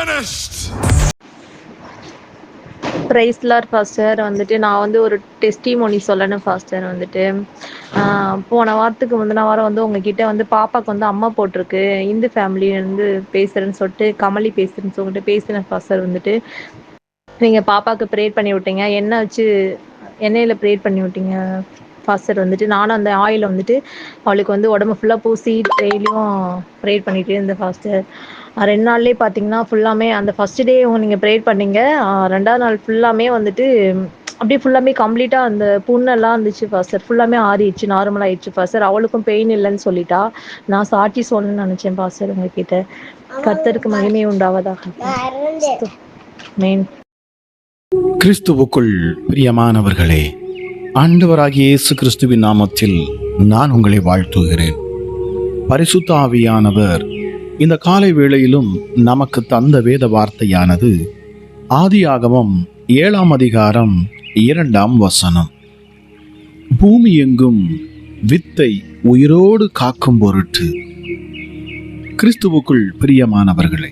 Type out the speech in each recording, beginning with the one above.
finished. ப்ரைஸ்லார் pastor வந்துட்டு நான் வந்து ஒரு டெஸ்டிமோனி சொல்லணும் ஃபாஸ்டர் வந்துட்டு. ஆஹ் போன வாரத்துக்கு முந்தின வாரம் வந்து உங்ககிட்ட வந்து பாப்பாக்கு வந்து அம்மா போட்டிருக்கு. இந்து ஃபேமிலியிலேருந்து வந்து பேசுகிறேன்னு சொல்லிட்டு கமலி பேசுகிறேன்னு சொல்லிட்டு பேசினேன் ஃபாஸ்டர் வந்துட்டு. நீங்கள் பாப்பாவுக்கு ப்ரேயர் பண்ணி விட்டீங்க. எண்ணெய் வச்சு எண்ணெயில் ப்ரேயர் பண்ணி விட்டீங்க ஃபாஸ்டர் வந்துட்டு? நானும் அந்த ஆயில் வந்துட்டு அவளுக்கு வந்து உடம்பு ஃபுல்லாக பூசி டெய்லியும் ப்ரேயர் பண்ணிகிட்டே இருந்தேன் ஃபாஸ்டர் ரெண்டு நாள்லேயே பார்த்தீங்கன்னா ஃபுல்லாமே அந்த ஃபஸ்ட் டே நீங்கள் ப்ரேயர் பண்ணீங்க. ரெண்டாவது நாள் ஃபுல்லாமே வந்துட்டு அப்படியே ஃபுல்லாமே கம்ப்ளீட்டாக அந்த புண்ணெல்லாம் இருந்துச்சு ஃபாஸ்டர் ஃபுல்லாமே ஆறிடுச்சு நார்மல் ஆயிடுச்சு ஃபாஸ்டர் அவளுக்கும் பெயின் இல்லைன்னு சொல்லிட்டா. நான் சாட்சி சொல்லணும்னு நினச்சேன் ஃபாஸ்டர் உங்ககிட்ட. கர்த்தருக்கு மகிமை உண்டாவதாக. மெயின் கிறிஸ்துவுக்குள் பிரியமானவர்களே ஆண்டவராகிய இயேசு கிறிஸ்துவின் நாமத்தில் நான் உங்களை வாழ்த்துகிறேன். பரிசுத்த ஆவியானவர் இந்த காலை வேளையிலும் நமக்கு தந்த வேத வார்த்தையானது ஆதியாகமம் ஏழாம் அதிகாரம் இரண்டாம் வசனம். பூமி எங்கும் வித்தை உயிரோடு காக்கும் பொருட்டு. கிறிஸ்துவுக்குள் பிரியமானவர்களே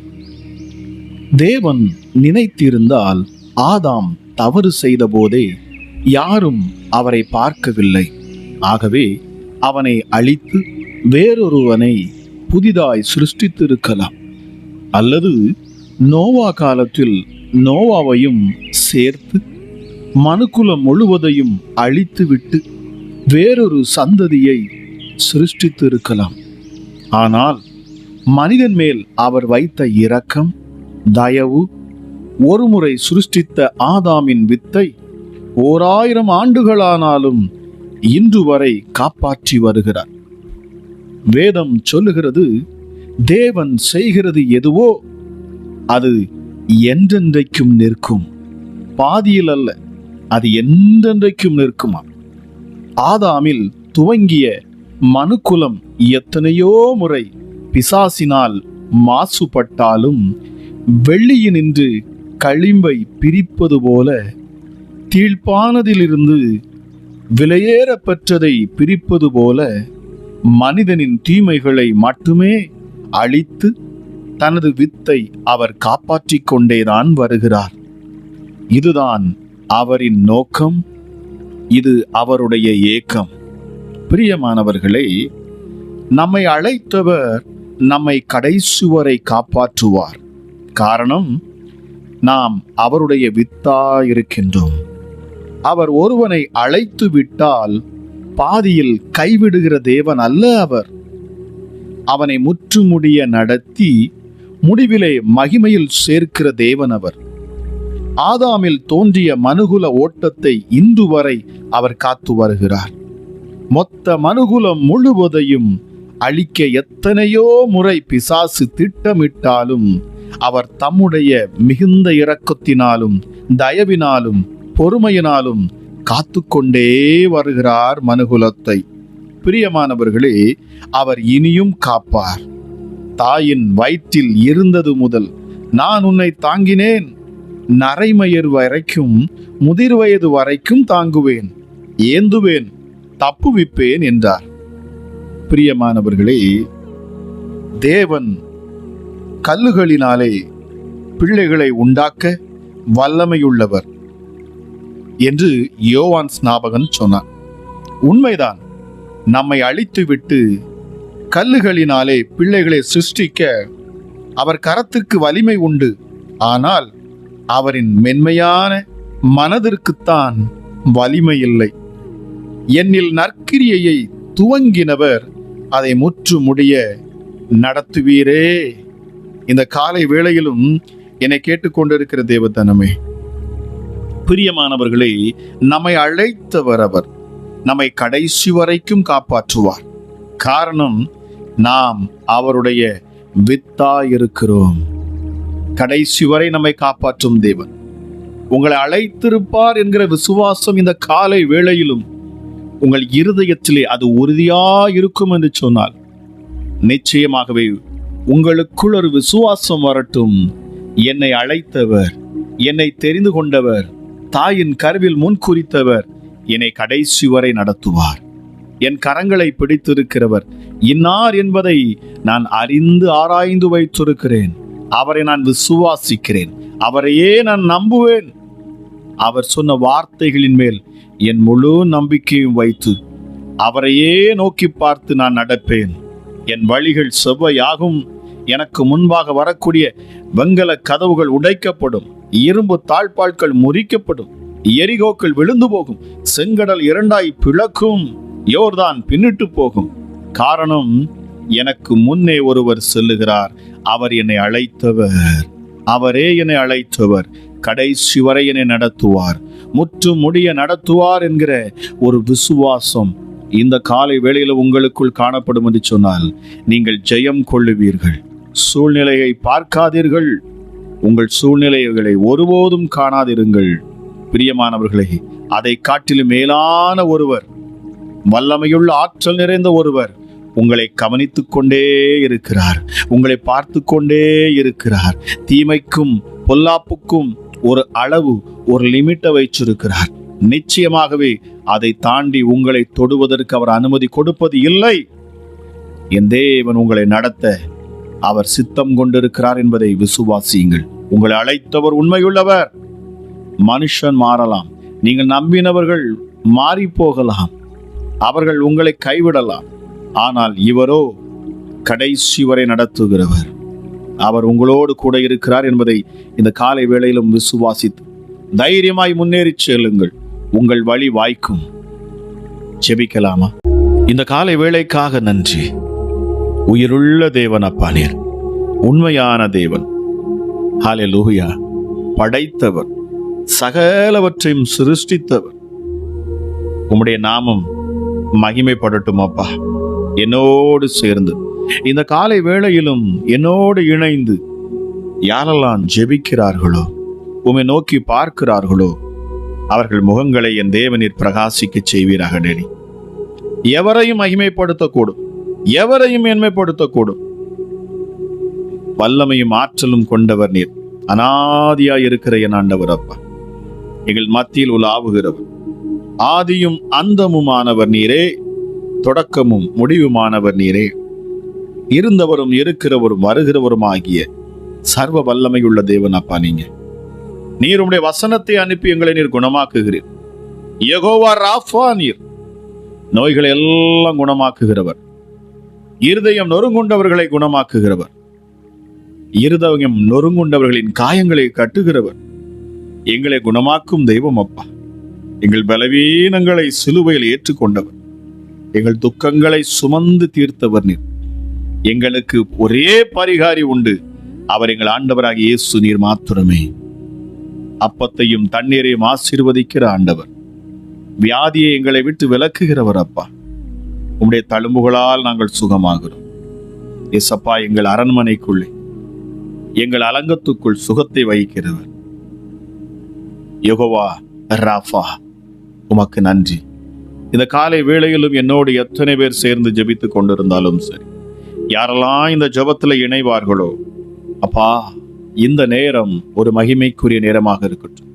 தேவன் நினைத்திருந்தால் ஆதாம் தவறு செய்தபோதே யாரும் அவரை பார்க்கவில்லை. ஆகவே அவனை அழித்து வேறொருவனை புதிதாய் சிருஷ்டித்திருக்கலாம். அல்லது நோவா காலத்தில் நோவாவையும் சேர்த்து மனுக்குலம் முழுவதையும் அழித்துவிட்டு வேறொரு சந்ததியை சிருஷ்டித்திருக்கலாம். ஆனால் மனிதன் மேல் அவர் வைத்த இரக்கம் தயவு ஒருமுறை சிருஷ்டித்த ஆதாமின் வித்தை ஓராயிரம் ஆண்டுகளானாலும் இன்று வரை காப்பாற்றி வருகிறார். வேதம் சொல்லுகிறது தேவன் செய்கிறது எதுவோ அது என்றென்றைக்கும் நிற்கும். பாதியில் அல்ல அது என்றென்றைக்கும் நிற்குமா ஆதாமில் துவங்கிய மனுக்குலம் எத்தனையோ முறை பிசாசினால் மாசுபட்டாலும் வெள்ளியினின்று களிம்பை பிரிப்பது போல தீழ்ப்பானதிலிருந்து விலையேற பெற்றதை பிரிப்பது போல மனிதனின் தீமைகளை மட்டுமே அழித்து தனது வித்தை அவர் காப்பாற்றிக் கொண்டேதான் வருகிறார். இதுதான் அவரின் நோக்கம். இது அவருடைய ஏக்கம். பிரியமானவர்களே நம்மை அழைத்தவர் நம்மை கடைசி வரை காப்பாற்றுவார். காரணம் நாம் அவருடைய வித்தாயிருக்கின்றோம் அவர் ஒருவனை அழைத்து விட்டால் பாதியில் கைவிடுகிற தேவன் அல்ல அவர். அவனை முற்றுமுடிய நடத்தி முடிவிலே மகிமையில் சேர்க்கிற தேவன் அவர். ஆதாமில் தோன்றிய மனுகுல ஓட்டத்தை இன்று வரை அவர் காத்து வருகிறார். மொத்த மனுகுலம் முழுவதையும் அழிக்க எத்தனையோ முறை பிசாசு திட்டமிட்டாலும் அவர் தம்முடைய மிகுந்த இரக்கத்தினாலும் தயவினாலும் பொறுமையினாலும் காத்து கொண்டே வருகிறார் மனுகுலத்தை. பிரியமானவர்களே அவர் இனியும் காப்பார். தாயின் வயிற்றில் இருந்தது முதல் நான் உன்னை தாங்கினேன். நரைமயர் வரைக்கும் முதிர் வயது வரைக்கும் தாங்குவேன். ஏந்துவேன் தப்புவிப்பேன் என்றார். பிரியமானவர்களே தேவன் கல்லுகளினாலே பிள்ளைகளை உண்டாக்க வல்லமையுள்ளவர். என்று யோவான் ஸ்நாபகன் சொன்னான். உண்மைதான் நம்மை அழித்துவிட்டு கல்லுகளினாலே பிள்ளைகளை சிருஷ்டிக்க அவர் கரத்திற்கு வலிமை உண்டு. ஆனால் அவரின் மென்மையான மனதிற்குத்தான் வலிமை இல்லை. என்னில் நற்கிரியையை துவங்கினவர் அதை முற்று முடிய நடத்துவீரே. இந்த காலை வேளையிலும் என்னை கேட்டுக்கொண்டிருக்கிற தேவதனமே. பிரியமானவர்களே நம்மை அழைத்தவர் அவர் நம்மை கடைசி வரைக்கும் காப்பாற்றுவார். காரணம் நாம் அவருடைய வித்தாயிருக்கிறோம். கடைசி வரை நம்மை காப்பாற்றும் தேவன். உங்களை அழைத்திருப்பார் என்கிற விசுவாசம் இந்த காலை வேளையிலும் உங்கள் இருதயத்திலே அது உறுதியாயிருக்கும் என்று சொன்னால் நிச்சயமாகவே உங்களுக்குள் ஒரு விசுவாசம் வரட்டும். என்னை அழைத்தவர் என்னை தெரிந்து கொண்டவர் தாயின் கருவில் முன் குறித்தவர் என்னை கடைசி வரை நடத்துவார். என் கரங்களை பிடித்திருக்கிறவர் இன்னார் என்பதை நான் அறிந்து ஆராய்ந்து வைத்திருக்கிறேன். அவரை நான் விசுவாசிக்கிறேன். அவரையே நான் நம்புவேன். அவர் சொன்ன வார்த்தைகளின் மேல் என் முழு நம்பிக்கையும் வைத்து அவரையே நோக்கி பார்த்து நான் நடப்பேன். என் வழிகள் செவ்வையாகும். எனக்கு முன்பாக வரக்கூடிய வெங்கல கதவுகள் உடைக்கப்படும் இரும்பு தாழ்பாள்கள் முறிக்கப்படும் எரிகோக்கள் விழுந்து போகும் செங்கடல் இரண்டாய் பிளக்கும் யோர்தான் பின்னிட்டு போகும். காரணம் எனக்கு முன்னே ஒருவர் செல்லுகிறார். அவர் என்னை அழைத்தவர். அவரே என்னை அழைத்தவர். கடைசி வரை என்னை நடத்துவார். முற்று முடிய நடத்துவார் என்கிற ஒரு விசுவாசம் இந்த காலை வேளையில் உங்களுக்குள் காணப்படும் என்று சொன்னால் நீங்கள் ஜெயம் கொள்ளுவீர்கள். சூழ்நிலையை பார்க்காதீர்கள். உங்கள் சூழ்நிலைகளை ஒருபோதும் காணாதிருங்கள். பிரியமானவர்களே அதை காட்டிலும் மேலான ஒருவர் வல்லமையுள்ள ஆற்றல் நிறைந்த ஒருவர் உங்களை கவனித்துக் கொண்டே இருக்கிறார். உங்களை பார்த்து கொண்டே இருக்கிறார். தீமைக்கும் பொல்லாப்புக்கும் ஒரு அளவு ஒரு லிமிட்டை வைச்சிருக்கிறார் நிச்சயமாகவே அதை தாண்டி உங்களை தொடுவதற்கு அவர் அனுமதி கொடுப்பது இல்லை. என் தேவன் உங்களை நடத்த அவர் சித்தம் கொண்டிருக்கிறார் என்பதை விசுவாசியுங்கள். உங்களை அழைத்தவர் உண்மையுள்ளவர். மனுஷன் மாறலாம். நீங்கள் நம்பினவர்கள் மாறி போகலாம் அவர்கள் உங்களை கைவிடலாம். ஆனால் இவரோ கடைசி வரை நடத்துகிறவர். அவர் உங்களோடு கூட இருக்கிறார் என்பதை இந்த காலை வேளையிலும் விசுவாசித்து தைரியமாய் முன்னேறி செல்லுங்கள். உங்கள் வழி வாய்க்கும். ஜெபிக்கலாமா? இந்த காலை வேளைக்காக நன்றி. உயிருள்ள தேவன் அப்பா நீர். உண்மையான தேவன். ஹாலே லூஹியா படைத்தவர். சகலவற்றையும் சிருஷ்டித்தவர். உம்முடைய நாமம் மகிமைப்படட்டும் அப்பா. என்னோடு சேர்ந்து. இந்த காலை வேளையிலும் என்னோடு இணைந்து யாரெல்லாம் ஜெபிக்கிறார்களோ உம்மை நோக்கி பார்க்கிறார்களோ அவர்கள் முகங்களை என் தேவநீர் பிரகாசிக்கச் செய்வீராக நெறி எவரையும் மகிமைப்படுத்தக்கூடும். எவரையும் மேன்மைப்படுத்தக்கூடும். வல்லமையும் ஆற்றலும் கொண்டவர் நீர். அனாதியாய் இருக்கிற என் ஆண்டவர் அப்பா. எங்கள் மத்தியில் உலாவுகிறவர் ஆதியும் அந்தமுமானவர் நீரே. தொடக்கமும் முடிவுமானவர் நீரே. இருந்தவரும் இருக்கிறவரும் வருகிறவரும் ஆகிய சர்வ வல்லமையுள்ள தேவன் அப்பா நீங்க. நீர் உடைய வசனத்தை அனுப்பி எங்களை நீர் குணமாக்குகிறீர். எகோவா ராஃபா நீர். நோய்களை எல்லாம் குணமாக்குகிறவர். இருதயம் நொறுங்குண்டவர்களை குணமாக்குகிறவர். இருதயம் நொறுங்குண்டவர்களின் காயங்களை கட்டுகிறவர். எங்களை குணமாக்கும் தெய்வம் அப்பா. எங்கள் பலவீனங்களை சிலுவையில் ஏற்றுக்கொண்டவர். எங்கள் துக்கங்களை சுமந்து தீர்த்தவர் நீர். எங்களுக்கு ஒரே பரிகாரி உண்டு. அவர் எங்கள் ஆண்டவராக இயேசு நீர் மாத்திரமே. அப்பத்தையும் தண்ணீரையும் ஆசீர்வதிக்கிற ஆண்டவர். வியாதியை எங்களை விட்டு விலக்குகிறவர் அப்பா. உம்முடைய தழும்புகளால் நாங்கள் சுகமாகிறோம். எசப்பா எங்கள் அரண்மனைக்குள்ளே எங்கள் அலங்கத்துக்குள் சுகத்தை வகிக்கிறவர். யோகவா ராஃபா உமக்கு நன்றி. இந்த காலை வேளையிலும் என்னோடு எத்தனை பேர் சேர்ந்து ஜெபித்துக் கொண்டிருந்தாலும் சரி யாரெல்லாம் இந்த ஜபத்தில் இணைவார்களோ அப்பா இந்த நேரம் ஒரு மகிமைக்குரிய நேரமாக இருக்கட்டும்.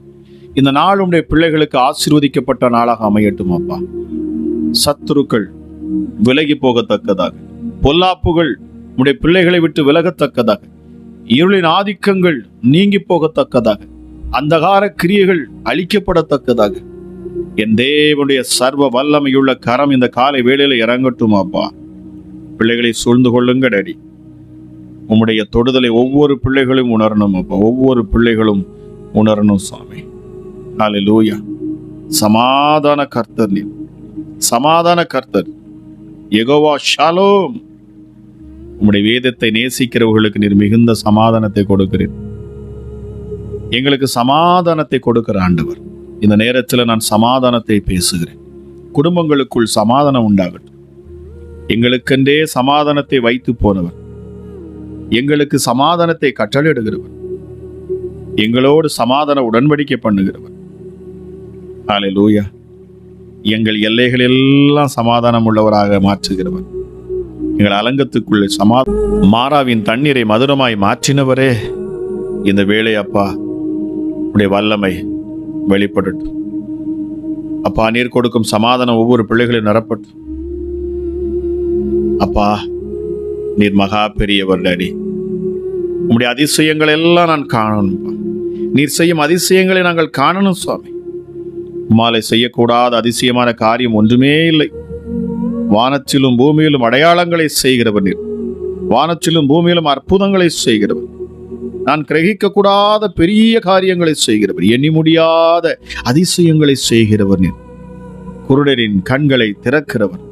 இந்த நாள் உடைய பிள்ளைகளுக்கு ஆசீர்வதிக்கப்பட்ட நாளாக அமையட்டும் அப்பா. சத்துருக்கள் விலகி போகத்தக்கதாக. பொல்லாப்புகள் உடைய பிள்ளைகளை விட்டு விலகத்தக்கதாக. இருளின் ஆதிக்கங்கள் நீங்கி போகத்தக்கதாக. அந்தகார கிரியைகள் அழிக்கப்படத்தக்கதாக. என் தேவனுடைய சர்வ வல்லமையுள்ள கரம் இந்த காலை வேளையில இறங்கட்டும் அப்பா. பிள்ளைகளை சூழ்ந்து கொள்ளுங்க டேடி உம்முடைய தொடுதலை ஒவ்வொரு பிள்ளைகளும் உணரணும் அப்பா. ஒவ்வொரு பிள்ளைகளும் உணரணும் சுவாமி லூயா சமாதான கர்த்தர் நீர். சமாதான கர்த்தர். எகோவா ஷாலோம் உங்களுடைய வேதத்தை நேசிக்கிறவர்களுக்கு நீர் மிகுந்த சமாதானத்தை கொடுக்கிறீர். எங்களுக்கு சமாதானத்தை கொடுக்கிற ஆண்டவர். இந்த நேரத்தில் நான் சமாதானத்தை பேசுகிறேன். குடும்பங்களுக்குள் சமாதானம் உண்டாகட்டும். எங்களுக்கென்றே சமாதானத்தை வைத்து போனவர். எங்களுக்கு சமாதானத்தை கட்டளையிடுகிறவர். எங்களோடு சமாதான உடன்படிக்கை பண்ணுகிறவர். ஹalleluya. எங்கள் எல்லைகள் எல்லாம் சமாதானம் உள்ளவராக மாற்றுகிறவர். எங்கள் அலங்கத்துக்குள்ளே சமா மாறாவின் தண்ணீரை மதுரமாய் மாற்றினவரே. இந்த வேலை அப்பா உடைய வல்லமை வெளிப்படட்டும். அப்பா நீர் கொடுக்கும் சமாதானம் ஒவ்வொரு பிள்ளைகளையும் நிரப்பட்டும். அப்பா நீர் மகா பெரியவர் டாடி. உம்முடைய அதிசயங்கள் எல்லாம் நான் காணணும் நீர் செய்யும் அதிசயங்களை நாங்கள் காணணும் சுவாமி. உம்மாலை செய்யக்கூடாத அதிசயமான காரியம் ஒன்றுமே இல்லை. வானத்திலும் பூமியிலும் அடையாளங்களை செய்கிறவர் நீர். வானத்திலும் பூமியிலும் அற்புதங்களை செய்கிறவர். நான் கிரகிக்க கூடாத பெரிய காரியங்களை செய்கிறவர். எண்ணி முடியாத அதிசயங்களை செய்கிறவர் நீர். குருடரின் கண்களை திறக்கிறவர்.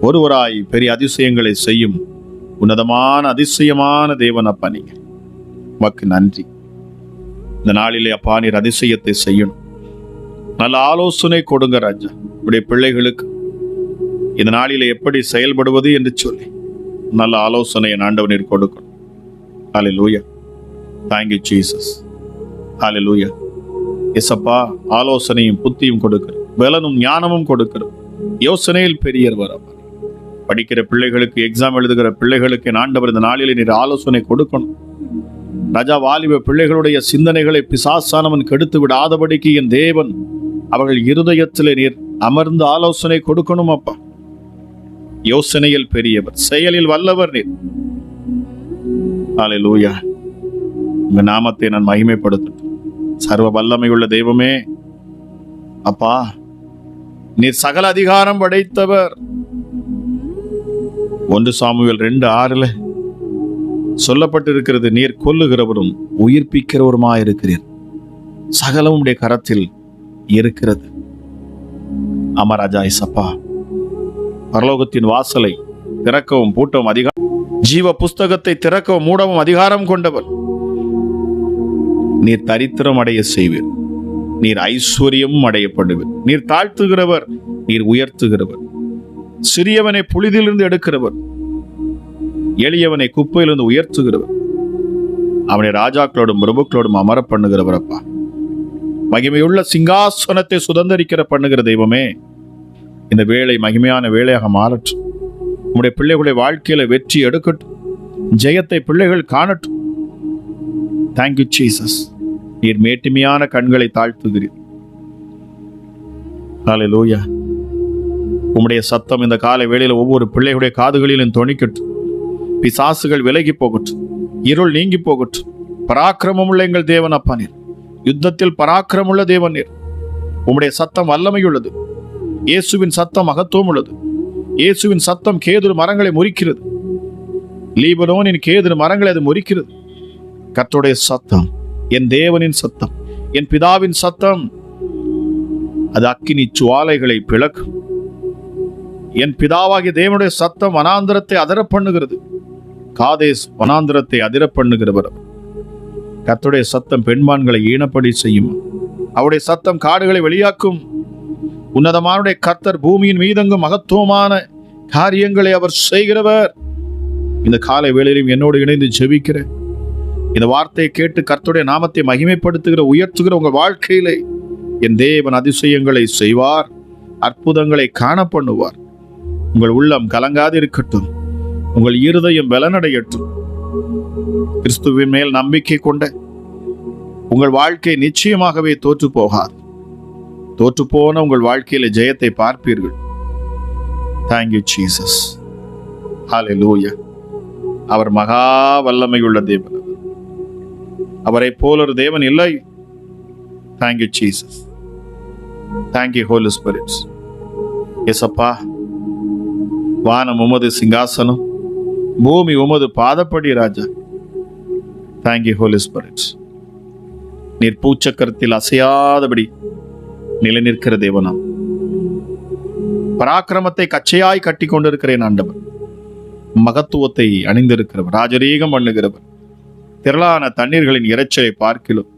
ஒருவராய் பெரிய அதிசயங்களை செய்யும் உன்னதமான அதிசயமான தேவன் அப்பா நீங்க. உமக்கு நன்றி. இந்த நாளிலே அப்பா நீர் அதிசயத்தை செய்யணும். நல்ல ஆலோசனை கொடுங்க ராஜா. உடைய பிள்ளைகளுக்கு. இந்த நாளில் எப்படி செயல்படுவது என்று சொல்லி. நல்ல ஆலோசனையை ஆண்டவனிற்கு கொடுக்கணும். ஹாலே லூயா தேங்க்யூ ஜீசஸ் ஹாலே லூயா எசப்பா ஆலோசனையும் புத்தியும் கொடுக்கிறோம். பலனும் ஞானமும் கொடுக்கிறோம். யோசனையில் பெரியவர் அப்பா படிக்கிற பிள்ளைகளுக்கு எக்ஸாம் எழுதுகிற பிள்ளைகளுக்கு என் ஆண்டவர் இந்த நாளில் நீர் ஆலோசனை கொடுக்கணும். ராஜா வாலிப பிள்ளைகளுடைய சிந்தனைகளை பிசாசானவன் கெடுத்து விடாதபடிக்கு என் தேவன் அவர்கள் இருதயத்தில் நீர் அமர்ந்து ஆலோசனை கொடுக்கணும் அப்பா. யோசனையில் பெரியவர் செயலில் வல்லவர் நீர். லூயா உங்க நாமத்தை நான் மகிமைப்படுத்தட்டும் சர்வ வல்லமையுள்ள தெய்வமே அப்பா நீர் சகல அதிகாரம் படைத்தவர். ஒன்று சாமுவேல் ரெண்டு ஆறுல சொல்லப்பட்டிருக்கிறது நீர் கொல்லுகிறவரும் உயிர்ப்பிக்கிறவருமாயிருக்கிறீர். சகலம் உடைய கரத்தில் இருக்கிறது. அமராஜா இசப்பா பரலோகத்தின் வாசலை திறக்கவும் பூட்டவும் அதிகாரம் ஜீவ புஸ்தகத்தை திறக்கவும் மூடவும் அதிகாரம் கொண்டவர். நீர் தரித்திரம் அடைய செய்வீர் நீர் ஐஸ்வர்யமும் அடையப்படுவீர் நீர் தாழ்த்துகிறவர் நீர் உயர்த்துகிறவர். சிறியவனை புளிதிலிருந்து எடுக்கிறவர். எளியவனை குப்பையிலிருந்து உயர்த்துகிறவர். அவனை ராஜாக்களோடும் பிரபுக்களோடும் அமர பண்ணுகிறவர் அப்பா. மகிமையுள்ள சிங்காசனத்தை சுதந்திரிக்கிற பண்ணுகிற தெய்வமே இந்த வேலை மகிமையான வேலையாக மாறட்டும். உங்களுடைய பிள்ளைகளுடைய வாழ்க்கையில வெற்றி எடுக்கட்டும். ஜெயத்தை பிள்ளைகள் காணட்டும். தேங்க்யூ ஜீசஸ் நீர் மேட்டுமையான கண்களை தாழ்த்துகிறீர். லூயா உம்முடைய சத்தம் இந்த காலை வேளையில் ஒவ்வொரு பிள்ளைகளுடைய காதுகளிலும் தொனிக்கட்டும். பிசாசுகள் விலகி போகட்டும். இருள் நீங்கி போகட்டும். பராக்கிரமமுள்ள எங்கள் தேவன் அப்பா நீர். யுத்தத்தில் பராக்கிரமுள்ள தேவன் நீர். உம்முடைய சத்தம் வல்லமையுள்ளது. இயேசுவின் சத்தம் மகத்துவம் உள்ளது இயேசுவின் சத்தம் கேதுரு மரங்களை முறிக்கிறது. லீபனோனின் கேதுரு மரங்களை அது முறிக்கிறது. கத்துடைய சத்தம் என் தேவனின் சத்தம் என் பிதாவின் சத்தம். அது அக்கினி சுவாலைகளை பிளக்கும். என் பிதாவாகிய தேவனுடைய சத்தம் வனாந்திரத்தை அதிர பண்ணுகிறது காதேஸ் வனாந்திரத்தை அதிர பண்ணுகிறவர் கத்துடைய சத்தம் பெண்மான்களை ஈனப்படி செய்யும். அவருடைய சத்தம் காடுகளை வெளியாக்கும். உன்னதமானுடைய கர்த்தர் பூமியின் மீதங்கும் மகத்துவமான காரியங்களை அவர் செய்கிறவர். இந்த காலை வேளையிலும் என்னோடு இணைந்து ஜெபிக்கிறேன் இந்த வார்த்தையை கேட்டு கர்த்துடைய நாமத்தை மகிமைப்படுத்துகிற உயர்த்துகிற உங்கள் வாழ்க்கையிலே என் தேவன் அதிசயங்களை செய்வார் அற்புதங்களை காண பண்ணுவார் உங்கள் உள்ளம் கலங்காது இருக்கட்டும் உங்கள் இருதயம் பலனடையட்டும். கிறிஸ்துவின் மேல் நம்பிக்கை கொண்ட உங்கள் வாழ்க்கை நிச்சயமாகவே தோற்று போகாது. தோற்று போன உங்கள் வாழ்க்கையில ஜெயத்தை பார்ப்பீர்கள். தேங்க்யூ ஜீசஸ் லூயா அவர் மகா வல்லமையுள்ள தேவன். அவரை போல ஒரு தேவன் இல்லை. Thank you Jesus thank you holy spirits எசப்பா வானம் உமது சிங்காசனம். பூமி உமது பாதப்படி ராஜா. தேங்க்யூ ஹோலி ஸ்பிரிட் நீர் பூச்சக்கரத்தில் அசையாதபடி நிலைநிற்கிற தேவனாம். பராக்கிரமத்தை கச்சையாய் கட்டி கொண்டிருக்கிறேன் ஆண்டவர். மகத்துவத்தை அணிந்திருக்கிறவர் ராஜரீகம் பண்ணுகிறவர். திரளான தண்ணீர்களின் இறைச்சலை பார்க்கிலும்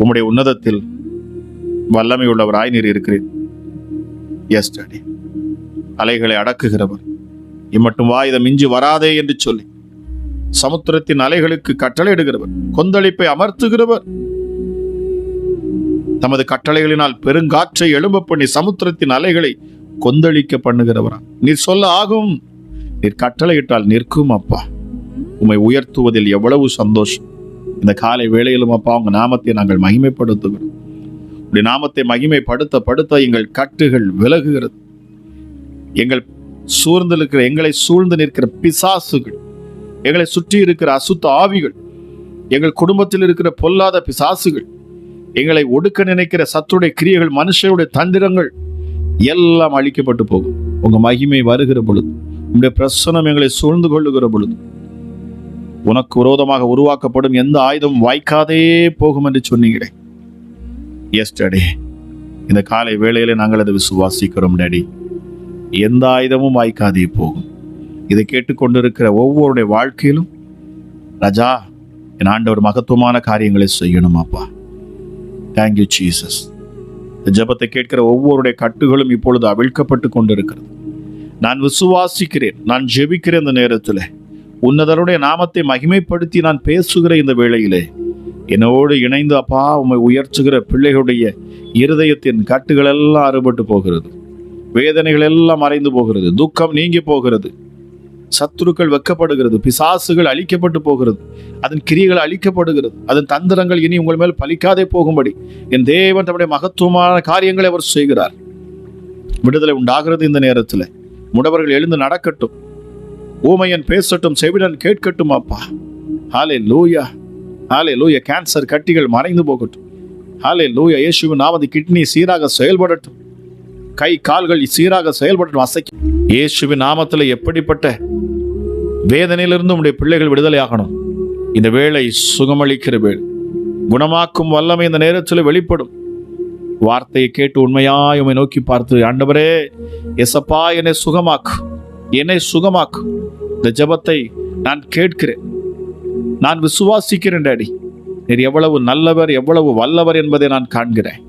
உம்முடைய உன்னதத்தில் வல்லமை உள்ளவராய் நீர் இருக்கிறேன் எஸ் டாடி அலைகளை அடக்குகிறவர். இம்மட்டும் வா இதை மிஞ்சி வராதே என்று சொல்லி சமுத்திரத்தின் அலைகளுக்கு கட்டளையிடுகிறவர் கொந்தளிப்பை அமர்த்துகிறவர். தமது கட்டளைகளினால் பெருங்காற்றை எழும்ப பண்ணி சமுத்திரத்தின் அலைகளை கொந்தளிக்க பண்ணுகிறவரா? நீர் சொல்ல ஆகும். நீர் கட்டளையிட்டால் நிற்கும் அப்பா. உம்மை உயர்த்துவதில் எவ்வளவு சந்தோஷம். இந்த காலை வேளையிலும் அப்பா உங்க நாமத்தை நாங்கள் மகிமைப்படுத்துகிறோம். உடைய நாமத்தை மகிமைப்படுத்த படுத்த எங்கள் கட்டுகள் விலகுகிறது. எங்கள் சூழ்ந்து இருக்கிற எங்களை சூழ்ந்து நிற்கிற பிசாசுகள் எங்களை சுற்றி இருக்கிற அசுத்த ஆவிகள் எங்கள் குடும்பத்தில் இருக்கிற பொல்லாத பிசாசுகள் எங்களை ஒடுக்க நினைக்கிற சத்துடைய கிரியைகள் மனுஷருடைய தந்திரங்கள் எல்லாம் அழிக்கப்பட்டு போகும். உங்க மகிமை வருகிற பொழுது உங்களுடைய பிரசனம் எங்களை சூழ்ந்து கொள்ளுகிற பொழுது உனக்கு விரோதமாக உருவாக்கப்படும் எந்த ஆயுதம் வாய்க்காதே போகும் என்று சொன்னீங்களே. எஸ் இந்த காலை வேளையில நாங்கள் அதை விசுவாசிக்கிறோம் டேடி எந்த ஆயுதமும் வாய்க்காதே போகும். இதை கேட்டுக்கொண்டிருக்கிற ஒவ்வொருடைய வாழ்க்கையிலும் ரஜா என் ஆண்டவர் மகத்துவமான காரியங்களை செய்யணும் அப்பா. தேங்க்யூ ஜீசஸ் ஜபத்தை ஜெபத்தை கேட்கிற ஒவ்வொருடைய கட்டுகளும் இப்பொழுது அவிழ்க்கப்பட்டு கொண்டிருக்கிறது. நான் விசுவாசிக்கிறேன் நான் ஜெபிக்கிறேன் இந்த நேரத்தில். உன்னதருடைய நாமத்தை மகிமைப்படுத்தி நான் பேசுகிற இந்த வேளையிலே என்னோடு இணைந்து அப்பா உம்மை உயர்த்துகிற பிள்ளைகளுடைய இருதயத்தின் கட்டுகளெல்லாம் அறுபட்டு போகிறது. வேதனைகள் எல்லாம் மறைந்து போகிறது துக்கம் நீங்கி போகிறது சத்துருக்கள் வெக்கப்படுகிறது பிசாசுகள் அழிக்கப்பட்டு போகிறது அதன் கிரியைகள் அழிக்கப்படுகிறது அதன் தந்திரங்கள் இனி உங்கள் மேல் பலிக்காதே போகும்படி. என் தேவன் தம்முடைய மகத்துவமான காரியங்களை அவர் செய்கிறார். விடுதலை உண்டாகிறது இந்த நேரத்தில். முடவர்கள் எழுந்து நடக்கட்டும். ஊமையன் பேசட்டும் செவிடன் கேட்கட்டும் அப்பா. ஹாலே லூயா ஹாலே லூயா கேன்சர் கட்டிகள் மறைந்து போகட்டும். ஹாலே லூயா இயேசுவின் நாவது கிட்னி சீராக செயல்படட்டும். கை கால்கள் சீராக செயல்பட்டு அசைக்கும் இயேசுவின் நாமத்தில் எப்படிப்பட்ட வேதனையிலிருந்து உடைய பிள்ளைகள் விடுதலை ஆகணும். இந்த வேளை சுகமளிக்கிற வேளை. குணமாக்கும் வல்லமை இந்த நேரத்தில் வெளிப்படும். வார்த்தையை கேட்டு உண்மையாய் உண்மை நோக்கி பார்த்து ஆண்டவரே எசப்பா என்னை சுகமாக்கு. என்னை சுகமாக்கு. இந்த ஜெபத்தை நான் கேட்கிறேன். நான் விசுவாசிக்கிறேன் டாடி. நீர் எவ்வளவு நல்லவர் எவ்வளவு வல்லவர் என்பதை நான் காண்கிறேன்.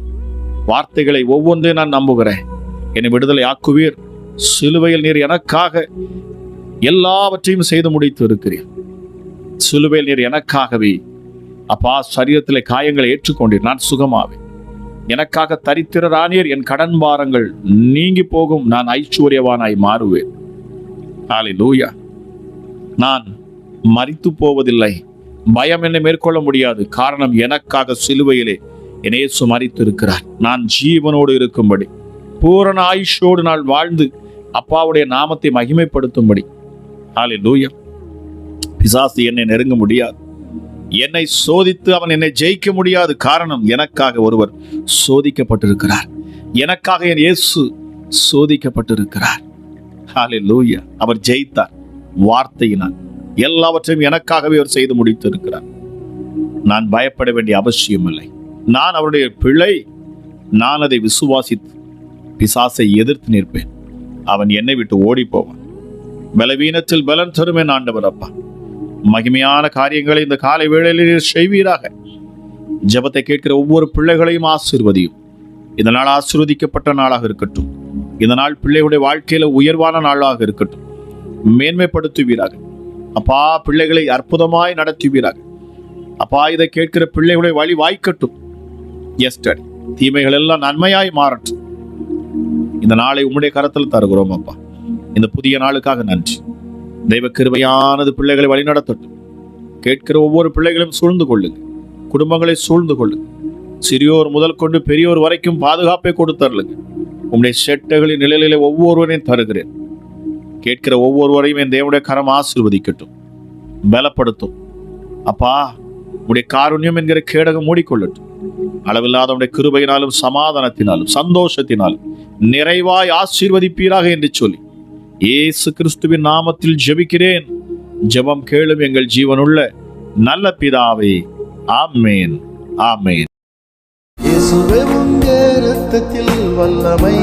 வார்த்தைகளை ஒவ்வொன்றையும் நான் நம்புகிறேன். என்னை விடுதலை ஆக்குவீர். சிலுவையில் நீர் எனக்காக எல்லாவற்றையும் செய்து முடித்து இருக்கிறீர். சிலுவையில் நீர் எனக்காகவே. அப்பா சரீரத்திலே காயங்களை ஏற்றுக்கொண்டீர். நான் சுகமாவேன். எனக்காக தரித்திரரானீர். என் கடன் பாரங்கள் நீங்கி போகும். நான் ஐஸ்வர்யவானாய் மாறுவேன். ஹalleluya. நான் மறித்து போவதில்லை. பயம் என்னை மேற்கொள்ள முடியாது. காரணம் எனக்காக சிலுவையிலே என் இயேசு இருக்கிறார் நான் ஜீவனோடு இருக்கும்படி. பூரண ஆயுஷோடு நாள் வாழ்ந்து அப்பாவுடைய நாமத்தை மகிமைப்படுத்தும்படி. ஹalleluya பிசாசு என்னை நெருங்க முடியாது. என்னை சோதித்து அவன் என்னை ஜெயிக்க முடியாது. காரணம் எனக்காக ஒருவர் சோதிக்கப்பட்டிருக்கிறார். எனக்காக என் இயேசு சோதிக்கப்பட்டிருக்கிறார். ஹாலே லூயா அவர் ஜெயித்தார். வார்த்தையினால். எல்லாவற்றையும் எனக்காகவே அவர் செய்து முடித்திருக்கிறார். நான் பயப்பட வேண்டிய அவசியம் இல்லை நான் அவருடைய பிழை. நான் அதை விசுவாசித்து பிசாசை எதிர்த்து நிற்பேன். அவன் என்னை விட்டு ஓடி போவான் பலவீனத்தில் பலன் தருமே ஆண்டவர் அப்பா. மகிமையான காரியங்களை இந்த காலை வேளையில் நீர் செய்வீராக. ஜெபத்தை கேட்கிற ஒவ்வொரு பிள்ளைகளையும் ஆசீர்வதியும். இந்த நாள் நாளாக இருக்கட்டும். இந்த நாள் பிள்ளைகளுடைய வாழ்க்கையில உயர்வான நாளாக இருக்கட்டும். மேன்மைப்படுத்துவீராக. அப்பா பிள்ளைகளை அற்புதமாய் நடத்துவீராக. அப்பா இதை கேட்கிற பிள்ளைகளுடைய வழி வாய்க்கட்டும். எஸ்டடி தீமைகள் எல்லாம் நன்மையாய் மாறட்டும். இந்த நாளை உம்முடைய கரத்தில் தருகிறோம் அப்பா. இந்த புதிய நாளுக்காக நன்றி. தெய்வ கிருபையானது பிள்ளைகளை வழிநடத்தட்டும். கேட்கிற ஒவ்வொரு பிள்ளைகளையும் சூழ்ந்து கொள்ளுங்க குடும்பங்களை சூழ்ந்து கொள்ளுங்க சிறியோர் முதல் கொண்டு பெரியோர் வரைக்கும் பாதுகாப்பை கொடுத்தருளுங்க உம்முடைய செட்டைகளின் நிழலிலே ஒவ்வொருவரையும் தருகிறேன். கேட்கிற ஒவ்வொருவரையும் என் தேவனுடைய கரம் ஆசிர்வதிக்கட்டும். பலப்படுத்தும். அப்பா உடைய காருண்யம் என்கிற கேடகம் மூடிக்கொள்ளட்டும். அளவில்லாத உடைய கிருபையினாலும் சமாதானத்தினாலும் சந்தோஷத்தினாலும் நிறைவாய் ஆசீர்வதிப்பீராக என்று சொல்லி இயேசு கிறிஸ்துவின் நாமத்தில் ஜெபிக்கிறேன். ஜெபம் கேளும் எங்கள் ஜீவனுள்ள நல்ல பிதாவே. ஆமேன். ஆமேன். இரத்தத்தில் வல்லமை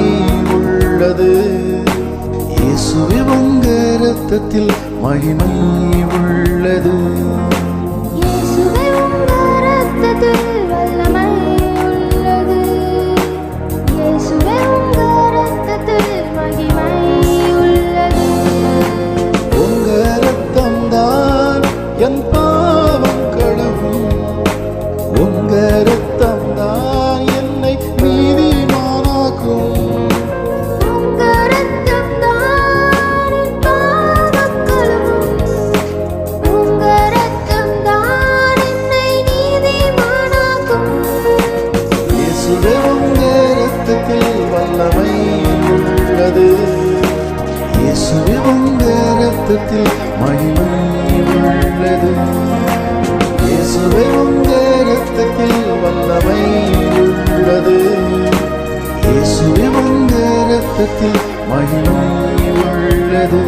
உள்ளது. இயேசுவே உங்க இரத்தத்தில் மகிமை உள்ளது. இரத்தத்தில் வல்லமை உள்ளது. இயேசுவே உங்க இரத்தத்தில் மகிமை உள்ளது. இயேசுவே உங்க இரத்தத்தில் வல்லமை உள்ளது. இயேசுவே உங்க இரத்தத்தில் மகிமை உள்ளது.